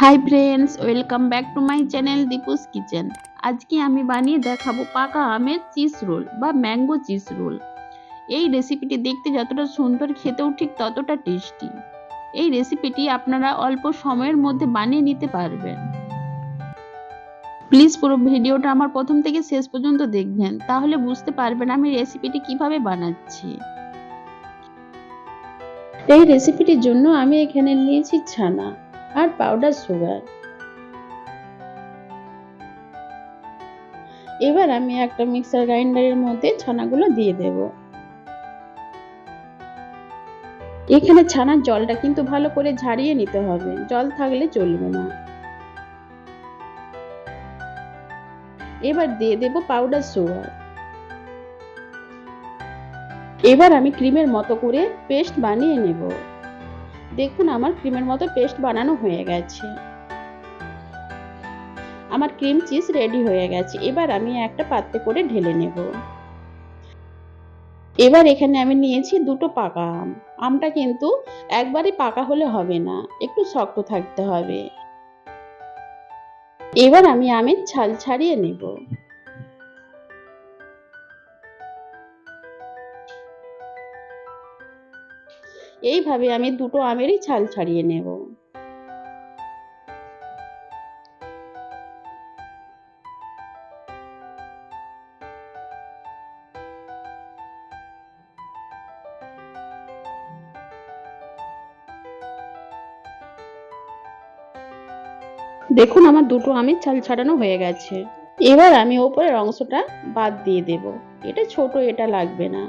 Hi friends welcome back to my channel Dipu's kitchen আজকে আমি বানিয়ে দেখাবো পাকা আমের চিজ রোল বা ম্যাঙ্গো চিজ রোল এই রেসিপিটি দেখতে যতটা সুন্দর, খেতেও ঠিক ততটা টেস্টি এই রেসিপিটি আপনারা অল্প সময়ের মধ্যে বানিয়ে নিতে পারবেন। প্লিজ পুরো ভিডিওটা আমার প্রথম থেকে শেষ পর্যন্ত দেখবেন, তাহলে বুঝতে পারবেন আমি রেসিপিটি কীভাবে বানাচ্ছি। এই রেসিপিটির জন্য আমি এখানে নিয়েছি ছানা। আর পাউডার সুগার এবার আমি একটা মিক্সার গ্রাইন্ডারের মধ্যে ছানাগুলো দিয়ে দেব। এখানে ছানার জলটা কিন্তু ভালো করে ঝাড়িয়ে নিতে হবে। জল থাকলে চলবে না। এবার দিয়ে দেব পাউডার সুগার এবার আমি ক্রিমের মতো করে পেস্ট বানিয়ে নেব। দেখুন আমার ক্রিমের মতো পেস্ট বানানো হয়ে গেছে। আমার ক্রিম চিজ রেডি হয়ে গেছে। এবার আমি একটা পাত্রে করে ঢেলে নেব। এবার এখানে আমি নিয়েছি দুটো পাকা আম। আমটা কিন্তু একবারই পাকা হলে হবে না, একটু শক্ত থাকতে হবে। এবার আমি আমের ছাল ছাড়িয়ে নেব। এইভাবে আমি দুটো আমেরই ছাল ছাড়িয়ে নেব। দেখুন, আমার দুটো আমের ছাল ছাড়ানো হয়ে গেছে। এবার আমি ওপরের অংশটা বাদ দিয়ে দেব। এটা ছোট, এটা লাগবে না।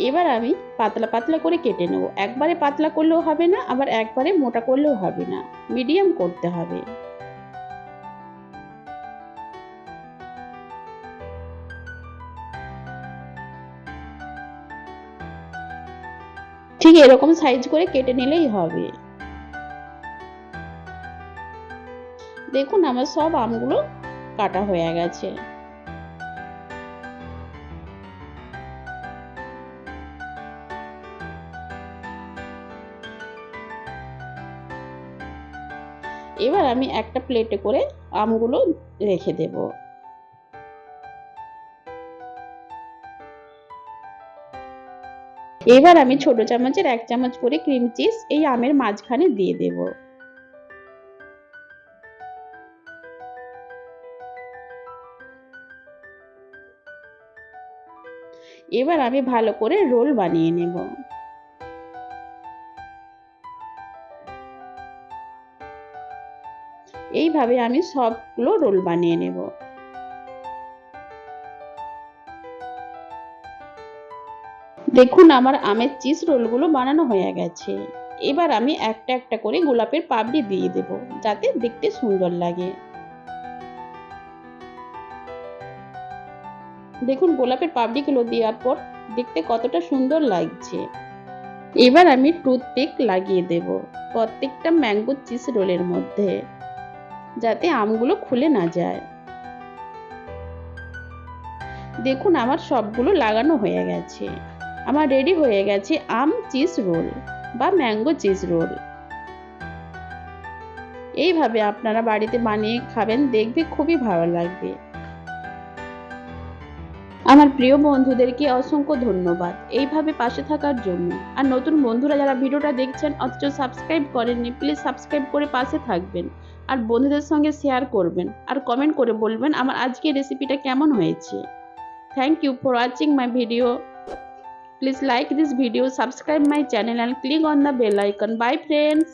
এবার আমি পাতলা পাতলা করে কেটে নেব। একবারে পাতলা করলেও হবে না, আবার একবারে মোটা করলেও হবে না। মিডিয়াম করতে হবে। ঠিক এরকম সাইজ করে কেটে নিলেই হবে। দেখুন, আমার সব আমগুলো কাটা হয়ে গেছে। এবার আমি একটা প্লেটে করে আমগুলো রেখে দেব। এবার আমি ছোট চামচের এক চামচ করে ক্রিম চিজ এই আমের মাঝখানে দিয়ে দেব। এবার আমি ভালো করে রোল বানিয়ে নেব। এইভাবে আমি সবগুলো রোল বানিয়ে নেব। দেখুন, আমার আমের চিজ রোলগুলো বানানো হয়ে গেছে। এবার আমি একটা একটা করে গোলাপের পাপড়ি দিয়ে দেব, যাতে দেখতে সুন্দর লাগে। দেখুন, গোলাপের পাপড়িগুলো দেওয়ার পর দেখতে কতটা সুন্দর লাগছে। এবার আমি টুথপিক লাগিয়ে দেব প্রত্যেকটা ম্যাঙ্গো চিজ রোলের মধ্যে। যাতে আমগুলো খুলে না যায়। দেখুন, আমার সবগুলো লাগানো হয়ে গেছে। আমার রেডি হয়ে গেছে আম চিজ রোল বা ম্যাঙ্গো চিজ রোল এইভাবে আপনারা বাড়িতে বানিয়ে খাবেন, দেখবে খুবই ভালো লাগবে। আমার প্রিয় বন্ধুদেরকে অসংখ্য ধন্যবাদ। এইভাবে পাশে থাকার জন্য। আর নতুন বন্ধুরা যারা ভিডিওটা দেখছেন, অথচ সাবস্ক্রাইব করেননি প্লিজ সাবস্ক্রাইব করে পাশে থাকবেন। আর বন্ধুদের সঙ্গে শেয়ার করবেন। আর কমেন্ট করে বলবেন আমার আজকের রেসিপিটা কেমন হয়েছে। Thank you for watching my video please like this video subscribe my channel and click on the bell icon bye friends